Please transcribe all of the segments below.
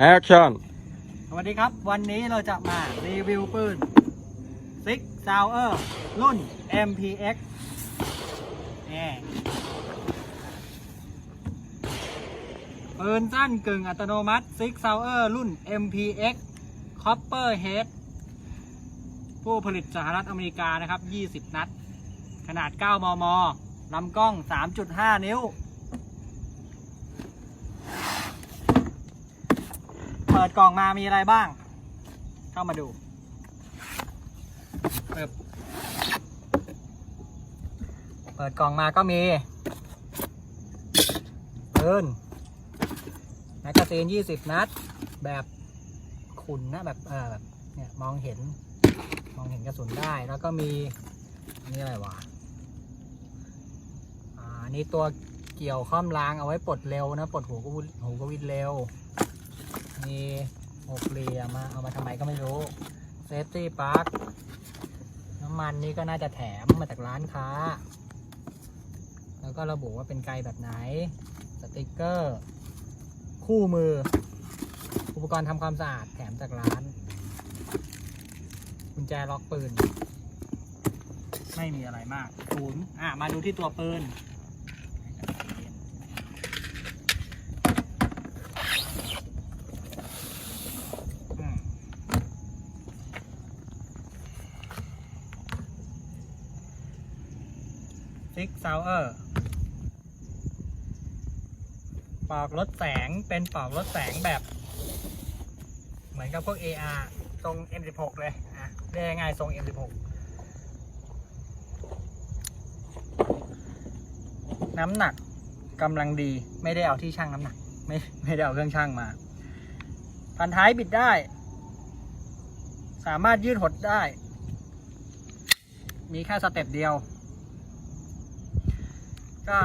แอคชั่นสวัสดีครับ วันนี้เราจะมารีวิวปืน Six Sauer รุ่น MPX นี่ปืนสั้นกึ่งอัตโนมัติ Six Sauer รุ่น MPX Copper Head ผู้ผลิตสหรัฐอเมริกานะครับ 20 นัด ขนาด 9 มม ลำกล้อง 3.5 นิ้ว เปิดกล่องมามีอะไรบ้าง เข้ามาดูเปิดเปิดกล่องมาก็มีปืนแมกกาซีน20 นัด แบบขุนนะแบบเออแบบเนี่ยมองเห็น มองเห็นกระสุนได้แล้วก็มีอันนี่อะไรวะอ่าอันนี่ตัวเกี่ยวข้อมรางเอาไว้ปลดเร็วนะปลดหูกวินหูกวินเร็ว มีหกเหลี่ยมมาเอามาทำไมก็ไม่รู้เซฟตี้ปลั๊กน้ำมันนี่ก็น่าจะแถมมาจากร้านค้า แล้วก็ระบุว่าเป็นไกลแบบไหน สติกเกอร์ คู่มือ อุปกรณ์ทำความสะอาดแถมจากร้านกุญแจล็อกปืน ไม่มีอะไรมากศูนย์อะ มาดูที่ตัวปืน ซาวเออร์ปอกลดแสงเป็นปอกลดแสงแบบ เหมือนกับพวก AR ทรง M16 เลยอะเรียกง่ายๆทรง M16 น้ำหนักกำลังดีไม่ได้เอาที่ช่างน้ำหนัก ไม่ไม่ได้เอาเครื่องช่างมา พันท้ายบิดได้ สามารถยืดหดได้ มีแค่สเต็ปเดียว ก็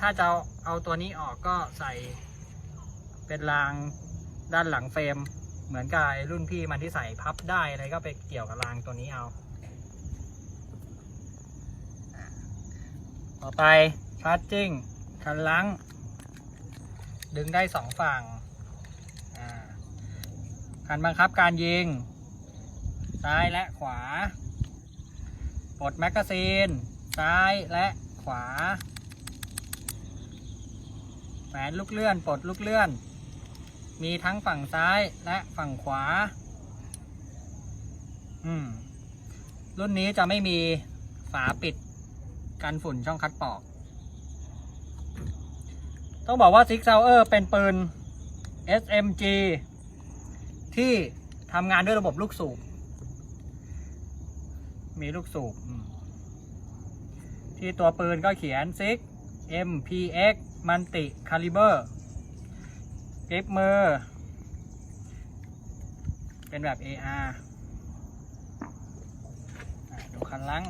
ถ้าจะเอาตัวนี้ออกก็ใส่เป็นรางด้านหลังเฟรม เหมือนกับรุ่นพี่มันที่ใส่พับได้อะไรก็ไปเกี่ยวกับรางตัวนี้เอา ต่อไปชาร์จจิ้งคันลังดึงได้สองฝั่งอ่าการบังคับการยิง ซ้ายและขวา ปลดแมกกาซีน ซ้ายและขวา แฝนลูกเลื่อนปลดลูกเลื่อน มีทั้งฝั่งซ้ายและฝั่งขวา อืม รุ่นนี้จะไม่มีฝาปิดกันฝุ่นช่องคัดปอก ต้องบอกว่า Six Sauer เป็นปืน SMG ที่ทำงานด้วยระบบลูกสูบ มีลูกสูบที่ตัวปืนก็เขียน Six MPX Multi Caliber กริปมือ เป็นแบบ AR ดูคันลัง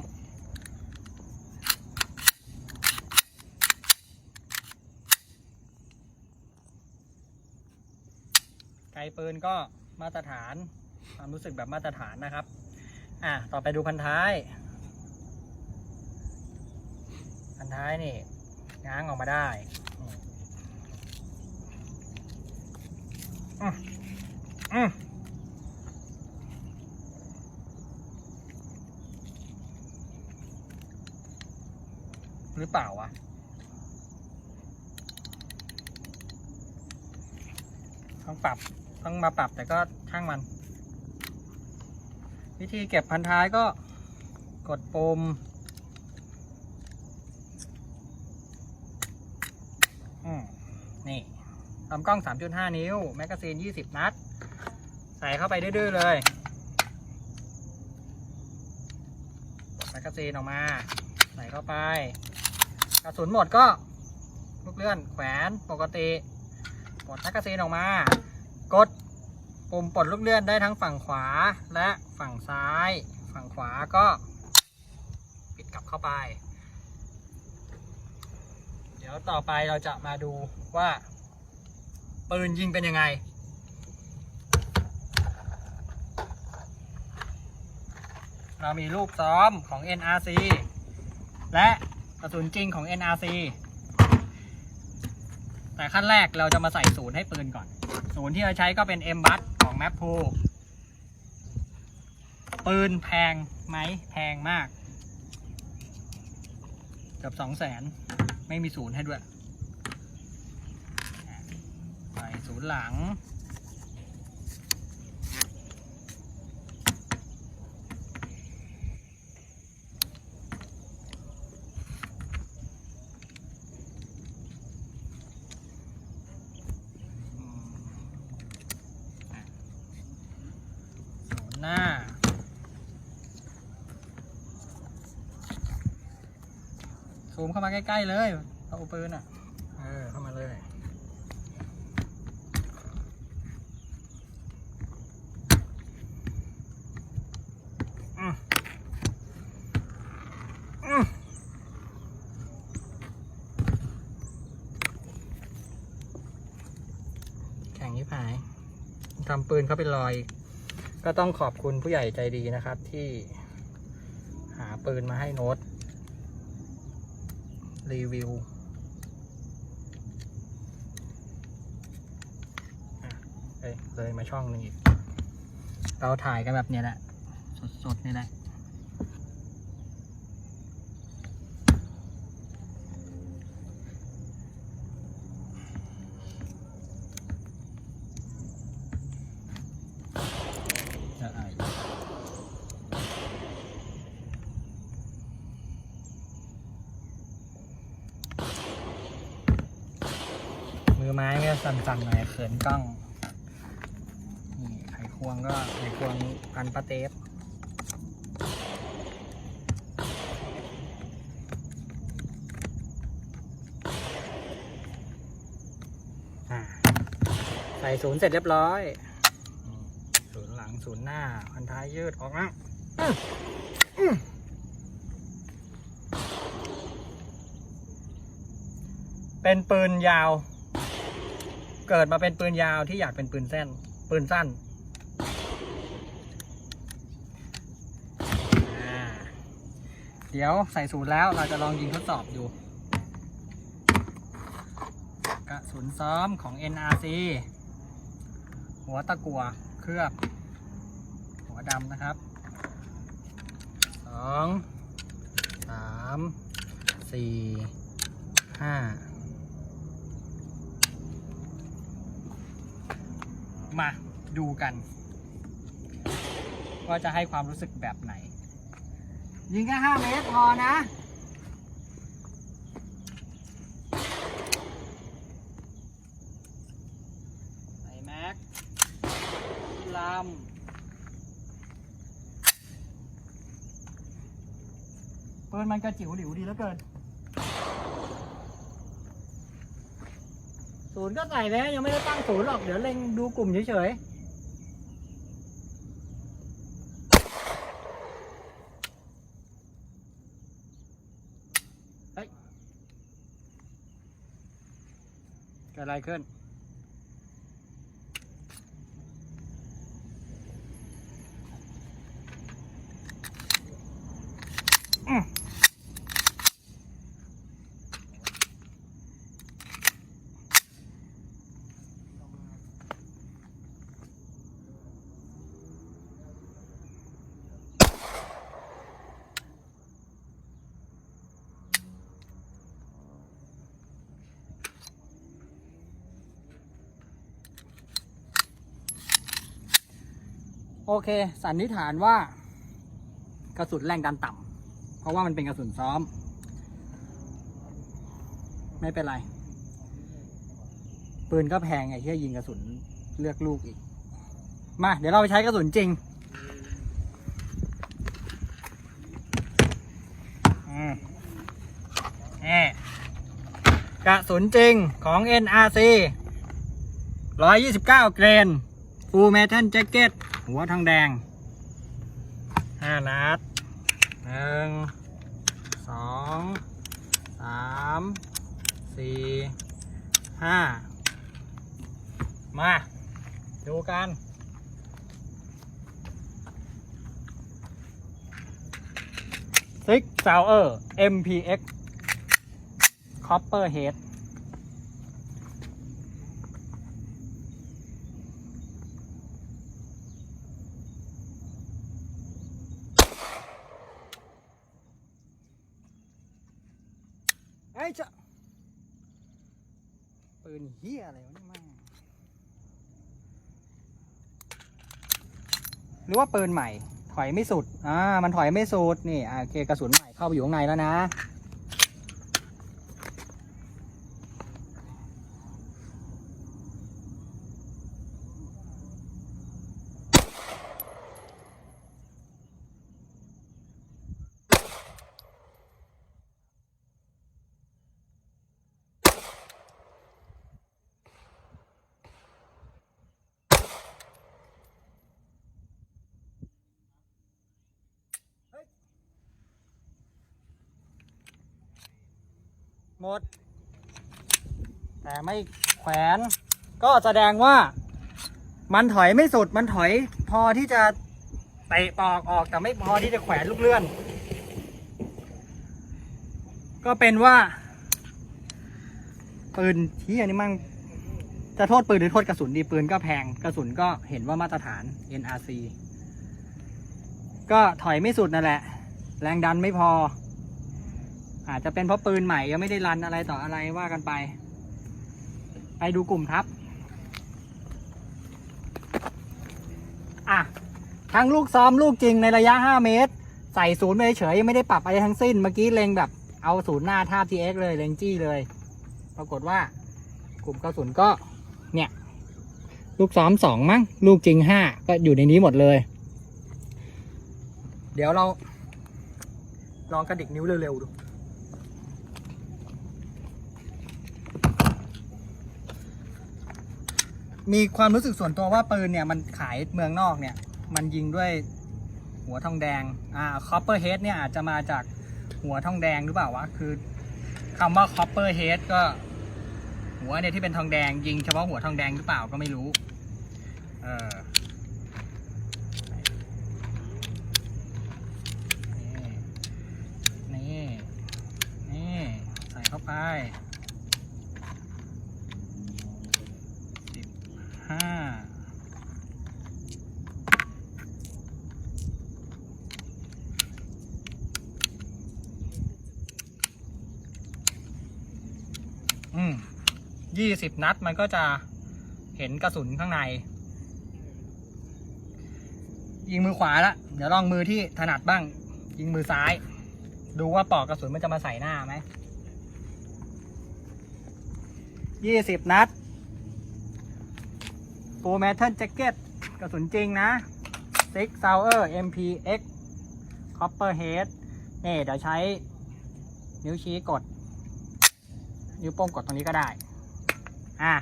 ไกลปืนก็มาตรฐานความรู้สึกแบบมาตรฐานนะครับ อะ ต่อไปดูพันท้าย พันท้ายนี่ ง้างออกมาได้อืมอืมหรือเปล่าวะ ต้องปรับ ต้องมาปรับแต่ก็ช่างมัน วิธีเก็บพันท้ายก็กดปุ่ม อืม นี่ ลำกล้อง 3.5 นิ้ว แมกกาซีน 20 นัด ใส่เข้าไปดื้อๆเลยแมกกาซีนออกมา ใส่เข้าไป กระสุนหมดก็ลูกเลื่อนแขวนปกติปลดแมกกาซีนออกมา กดปุ่มปลดลูกเลื่อนได้ทั้งฝั่งขวาและฝั่งซ้าย ฝั่งขวาก็ปิดกลับเข้าไป เดี๋ยวต่อไปเราจะมาดูว่า ปืนยิงเป็นยังไง เรามีลูกซ้อมของ NRC และกระสุนจริงของ NRC แต่ขั้นแรกเราจะมาใส่ศูนย์ให้ปืนก่อน ศูนย์ที่เราใช้ก็เป็น M บัตของ m a p พูปืนแพงไหมแพงมาก เกือบสองแสนไม่มีศูนย์ให้ด้วย ใส่ ศูนย์หลัง ศูนย์หน้า ซูมเข้ามาใกล้ ๆ เลยเอาปืนอะ เออ เข้ามาเลย อืมอืม แข่งยิบหายทำปืนเขาเป็นรอย ก็ต้องขอบคุณผู้ใหญ่ใจดีนะครับ ที่หาปืนมาให้โน้ตรีวิวเอ้เลยมาช่องนึงอีก เราถ่ายกันแบบเนี้ยแหละ สดๆนี่แหละไอมือไม้ก็ สั่นๆหน่อยเขินกล้อง นี่ไขควงก็ไขควงพันปลาเทปอ่าใส่ศูนย์เสร็จเรียบร้อย ศูนย์หลังศูนย์หน้า พันท้ายยืดออกมาอื้ออื้อเป็นปืนยาว เกิดมาเป็นปืนยาวที่อยากเป็นปืนเส้น ปืนสั้น เดี๋ยวใส่ศูนย์แล้วเราจะลองยิงทดสอบดู กระสุนซ้อมของ NRC หัวตะกัวเคลือบ หัวดำนะครับสองสามสี่ห้า มาดูกัน ว่าจะให้ความรู้สึกแบบไหน ยิงแค่ห้าเมตรพอนะใส่แม็กลำปืนมันกระจิ๋วหลิวดีแล้วเกิน ศูนย์ก็ใส่แล้วยังไม่ได้ตั้งศูนย์หรอกเดี๋ยวเล็งดูกลุ่มเฉยๆเฮ้ยเกิดอะไรขึ้น โอเค สันนิษฐานว่ากระสุนแรงดันต่ำเพราะว่ามันเป็นกระสุนซ้อม ไม่เป็นไร ปืนก็แพงไอ้ที่ยิงกระสุนเลือกลูกอีก มา เดี๋ยวเราไปใช้กระสุนจริงนี่กระสุนจริงของ NRC 129 เกรน Full Metal Jacket หัวทองแดงห้านัดหนึ่งสองสามสี่ห้ามา ดูกัน Six Sauer MPX Copper Head อ้จะปืนเฮียอะไรวะนี่มั่งหรือว่าปืนใหม่ ถอยไม่สุด อ่า มันถอยไม่สุด นี่ โอเค กระสุนใหม่เข้าไปอยู่ข้างในแล้วนะ หมด แต่ไม่แขวน ก็แสดงว่ามันถอยไม่สุดมันถอยพอที่จะเตะปอกออกแต่ไม่พอที่จะแขวนลูกเลื่อน ก็เป็นว่า ปืนที่อันนี้มั่งจะโทษปืนหรือโทษกระสุนดีปืนก็แพงกระสุนก็เห็นว่ามาตรฐาน NRC ก็ถอยไม่สุดนั่นแหละ แรงดันไม่พอ อาจจะเป็นเพราะปืนใหม่ยังไม่ได้รันอะไรต่ออะไรว่ากันไป ไปดูกลุ่มครับ อะ ทั้งลูกซ้อมลูกจริงในระยะ 5 เมตร ใส่ศูนย์ไปเฉยยังไม่ได้ปรับอะไรทั้งสิ้น เมื่อกี้เล็งแบบเอาศูนย์หน้าท่า TX เลยเล็งจี้เลย ปรากฏว่ากลุ่มกระสุนก็ เนี่ย ลูกซ้อมสองมั้ง ลูกจริงห้าก็อยู่ในนี้หมดเลย เดี๋ยวเราลองกระดิกนิ้วเร็วๆดู มีความรู้สึกส่วนตัวว่าปืนเนี่ยมันขายเมืองนอกเนี่ย มันยิงด้วยหัวทองแดง อ่าคอปเปอร์เฮดเนี่ยอาจจะมาจากหัวทองแดงหรือเปล่าวะ คือคำว่าคอปเปอร์เฮดก็ หัวเนี่ยที่เป็นทองแดง ยิงเฉพาะหัวทองแดงหรือเปล่าก็ไม่รู้ เออ นี่ นี่ ใส่เข้าไปสิบห้า อืม ยี่สิบนัดมันก็จะเห็นกระสุนข้างใน ยิงมือขวาละเดี๋ยวลองมือที่ถนัดบ้าง ยิงมือซ้าย ดูว่าปอกกระสุนมันจะมาใส่หน้าไหมยี่สิบนัด Full Metal Jacket กระสุนจริงนะ Six Sauer MPX Copperhead นี่เดี๋ยวใช้นิ้วชี้กด นิ้วโป้งกดตรงนี้ก็ได้ อะ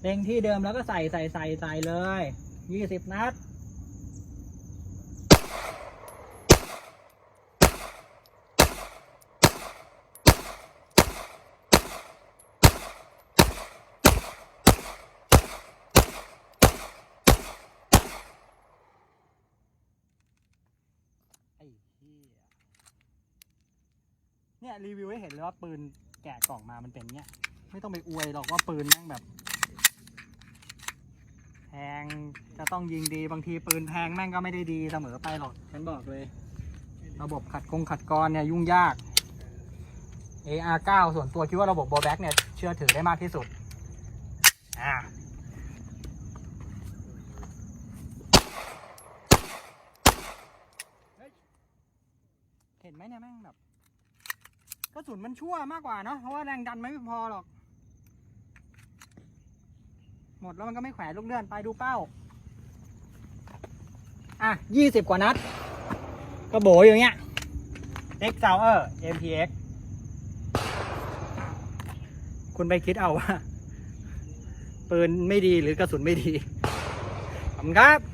เล็งที่เดิมแล้วก็ใส่ใส่ใส่ใส่เลยยี่สิบนัด ไอ้เหี้ยเนี่ย รีวิวให้เห็นเลยว่าปืนแกะกล่องมามันเป็นเนี้ย ไม่ต้องไปอวยหรอกว่าปืนแม่งแบบแพงจะต้องยิงดีบางทีปืนแพงแม่งก็ไม่ได้ดีเสมอไปหรอกฉันบอกเลย ระบบขัดกงขัดกรเนี่ยยุ่งยาก AR9 ส่วนตัวคิดว่าระบบโบแบ็กเนี่ยเชื่อถือได้มากที่สุดอ่าเห็นไหมเนี่ยแม่งแบบกระสุนมันชั่วมากกว่าเนาะเพราะว่าแรงดันไม่พอหรอก หมดแล้วมันก็ไม่แขวนลูกเลื่อนไปดูเป้า อะยี่สิบกว่านัด ก็โบอยู่เงี้ย X s o u r MPX คุณไปคิดเอาว่าปืนไม่ดีหรือกระสุนไม่ดี ขอบคุณครับ